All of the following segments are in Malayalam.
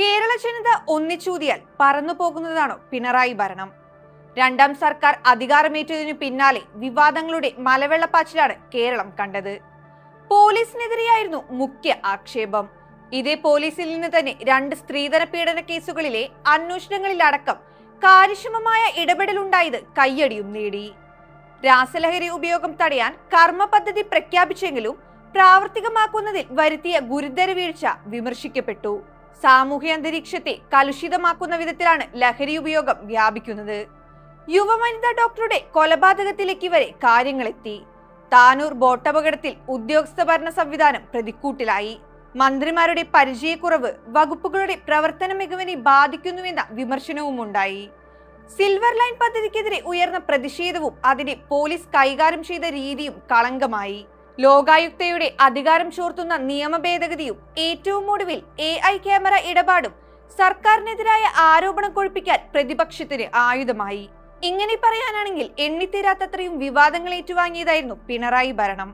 കേരള ജനത ഒന്നിച്ചൂതിയാൽ പറന്നു പോകുന്നതാണോ പിണറായി ഭരണം? രണ്ടാം സർക്കാർ അധികാരമേറ്റതിനു പിന്നാലെ വിവാദങ്ങളുടെ മലവെള്ളപ്പാച്ചിലാണ് കേരളം കണ്ടത്. പോലീസിനെതിരെയായിരുന്നു മുഖ്യ ആക്ഷേപം. ഇതേ പോലീസിൽ നിന്ന് തന്നെ രണ്ട് സ്ത്രീധന പീഡന കേസുകളിലെ അന്വേഷണങ്ങളിലടക്കം കാര്യക്ഷമമായ ഇടപെടലുണ്ടായത് കയ്യടിയും നേടി. രാസലഹരി ഉപയോഗം തടയാൻ കർമ്മ പദ്ധതി പ്രഖ്യാപിച്ചെങ്കിലും പ്രാവർത്തികമാക്കുന്നതിൽ വരുത്തിയ ഗുരുതര വീഴ്ച വിമർശിക്കപ്പെട്ടു. സാമൂഹ്യ അന്തരീക്ഷത്തെ കലുഷിതമാക്കുന്ന വിധത്തിലാണ് ലഹരി ഉപയോഗം വ്യാപിക്കുന്നത്. യുവവനിതാ ഡോക്ടറുടെ കൊലപാതകത്തിലേക്ക് വരെ കാര്യങ്ങളെത്തി. താനൂർ ബോട്ടപകടത്തിൽ ഉദ്യോഗസ്ഥ ഭരണ സംവിധാനം പ്രതിക്കൂട്ടിലായി. മന്ത്രിമാരുടെ പരിചയക്കുറവ് വകുപ്പുകളുടെ പ്രവർത്തന മികവിനെ ബാധിക്കുന്നുവെന്ന വിമർശനവും ഉണ്ടായി സിൽവർ ലൈൻ പദ്ധതിക്കെതിരെ ഉയർന്ന പ്രതിഷേധവും അതിനെ പോലീസ് കൈകാര്യം ചെയ്ത രീതിയും കളങ്കമായി. ലോകായുക്തയുടെ അധികാരം ചോർത്തുന്ന നിയമ ഭേദഗതിയും ഏറ്റവും ഒടുവിൽ എ ഐ ക്യാമറ ഇടപാടും സർക്കാരിനെതിരായ ആരോപണം കൊഴിപ്പിക്കാൻ പ്രതിപക്ഷത്തിന് ആയുധമായി. ഇങ്ങനെ പറയാനാണെങ്കിൽ എണ്ണിത്തീരാത്തത്രയും വിവാദങ്ങൾ ഏറ്റുവാങ്ങിയതായിരുന്നു പിണറായി ഭരണം.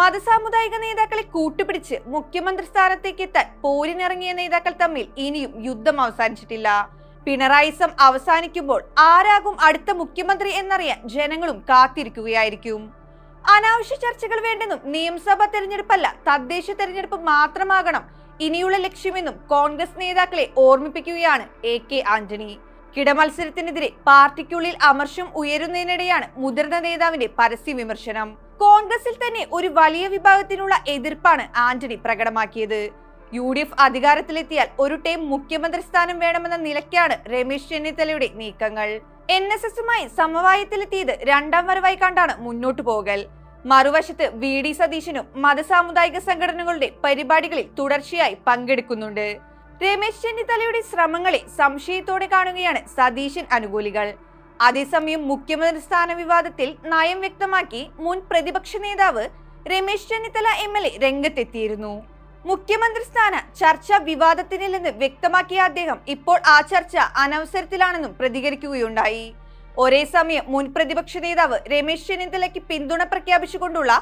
മതസാമുദായിക നേതാക്കളെ കൂട്ടുപിടിച്ച് മുഖ്യമന്ത്രി സ്ഥാനത്തേക്ക് എത്താൻ പോരിനിറങ്ങിയ നേതാക്കൾ തമ്മിൽ ഇനിയും യുദ്ധം അവസാനിച്ചിട്ടില്ല. പിണറായിസം അവസാനിക്കുമ്പോൾ ആരാകും അടുത്ത മുഖ്യമന്ത്രി എന്നറിയാൻ ജനങ്ങളും കാത്തിരിക്കുകയായിരിക്കും. അനാവശ്യ ചർച്ചകൾ വേണ്ടെന്നും നിയമസഭാ തെരഞ്ഞെടുപ്പല്ല തദ്ദേശ തെരഞ്ഞെടുപ്പ് മാത്രമാകണം ഇനിയുള്ള ലക്ഷ്യമെന്നും കോൺഗ്രസ് നേതാക്കളെ ഓർമ്മിപ്പിക്കുകയാണ് എ കെ ആന്റണി. കിടമത്സരത്തിനെതിരെ പാർട്ടിക്കുള്ളിൽ അമർഷം ഉയരുന്നതിനിടെയാണ് മുതിർന്ന നേതാവിന്റെ പരസ്യ വിമർശനം. കോൺഗ്രസിൽ തന്നെ ഒരു വലിയ വിഭാഗത്തിനുള്ള എതിർപ്പാണ് ആന്റണി പ്രകടമാക്കിയത്. യു ഡി എഫ് അധികാരത്തിലെത്തിയാൽ ഒരു ടൈം മുഖ്യമന്ത്രി സ്ഥാനം വേണമെന്ന നിലയ്ക്കാണ് രമേശ് ചെന്നിത്തലയുടെ നീക്കങ്ങൾ. എൻ എസ് എസുമായി സമവായത്തിലെത്തിയത് രണ്ടാം വരവായി കണ്ടാണ് മുന്നോട്ടു പോകൽ. മറുവശത്ത് വി ഡി സതീശനും മതസാമുദായിക സംഘടനകളുടെ പരിപാടികളിൽ തുടർച്ചയായി പങ്കെടുക്കുന്നുണ്ട്. രമേശ് ചെന്നിത്തലയുടെ ശ്രമങ്ങളെ സംശയത്തോടെ കാണുകയാണ് സതീശൻ അനുകൂലികൾ. അതേസമയം മുഖ്യമന്ത്രി സ്ഥാന വിവാദത്തിൽ നയം വ്യക്തമാക്കി മുൻ പ്രതിപക്ഷ നേതാവ് Ramesh Chennithala M L A രംഗത്തെത്തിയിരുന്നു. മുഖ്യമന്ത്രി സ്ഥാന ചർച്ച വിവാദത്തിനില്ലെന്ന് വ്യക്തമാക്കിയ അദ്ദേഹം ഇപ്പോൾ ആ ചർച്ച അനവസരത്തിലാണെന്നും പ്രതികരിക്കുകയുണ്ടായി. ഒരേ സമയം മുൻ പ്രതിപക്ഷ നേതാവ് രമേശ് ചെന്നിത്തലയ്ക്ക് പിന്തുണ പ്രഖ്യാപിച്ചുകൊണ്ടുള്ള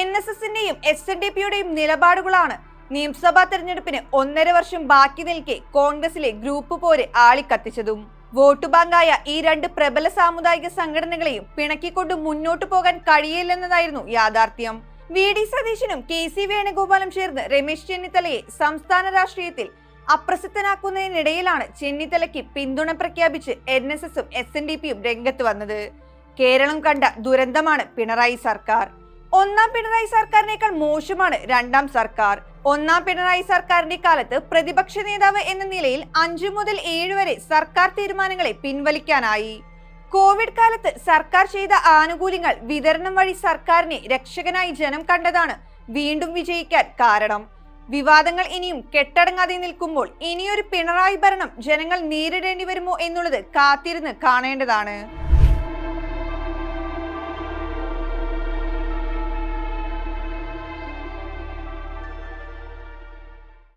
എൻ എസ് എസിന്റെയും എസ് എൻ ഡി പിയുടെയും നിലപാടുകളാണ് നിയമസഭാ തെരഞ്ഞെടുപ്പിന് ഒന്നര വർഷം ബാക്കി നിൽക്കെ കോൺഗ്രസിലെ ഗ്രൂപ്പ് പോര് ആളിക്കത്തിച്ചതും. വോട്ട് ബാങ്കായ ഈ രണ്ട് പ്രബല സാമുദായിക സംഘടനകളെയും പിണക്കിക്കൊണ്ട് മുന്നോട്ടു പോകാൻ കഴിയില്ലെന്നതായിരുന്നു യാഥാർത്ഥ്യം. വി ഡി സതീശനും കെ സി വേണുഗോപാലും ചേർന്ന് രമേശ് ചെന്നിത്തലയെ സംസ്ഥാന രാഷ്ട്രീയത്തിൽ അപ്രസക്തനാക്കുന്നതിനിടയിലാണ് ചെന്നിത്തലയ്ക്ക് പിന്തുണ പ്രഖ്യാപിച്ച് എൻ എസ് എസും എസ് എൻ ഡി പിയും രംഗത്ത് വന്നത്. കേരളം കണ്ട ദുരന്തമാണ് പിണറായി സർക്കാർ. ഒന്നാം പിണറായി സർക്കാരിനേക്കാൾ മോശമാണ് രണ്ടാം സർക്കാർ. ഒന്നാം പിണറായി സർക്കാരിന്റെ കാലത്ത് പ്രതിപക്ഷ നേതാവ് എന്ന നിലയിൽ അഞ്ചു മുതൽ ഏഴ് വരെ സർക്കാർ തീരുമാനങ്ങളെ പിൻവലിക്കാനായി. കോവിഡ് കാലത്ത് സർക്കാർ ചെയ്ത ആനുകൂല്യങ്ങൾ വിതരണം വഴി സർക്കാരിനെ രക്ഷകനായി ജനം കണ്ടതാണ് വീണ്ടും വിജയിക്കാൻ കാരണം. വിവാദങ്ങൾ ഇനിയും കെട്ടടങ്ങാതെ നിൽക്കുമ്പോൾ ഇനിയൊരു പിണറായി ഭരണം ജനങ്ങൾ നേരിടേണ്ടി വരുമോ എന്നുള്ളത് കാത്തിരുന്ന് കാണേണ്ടതാണ്.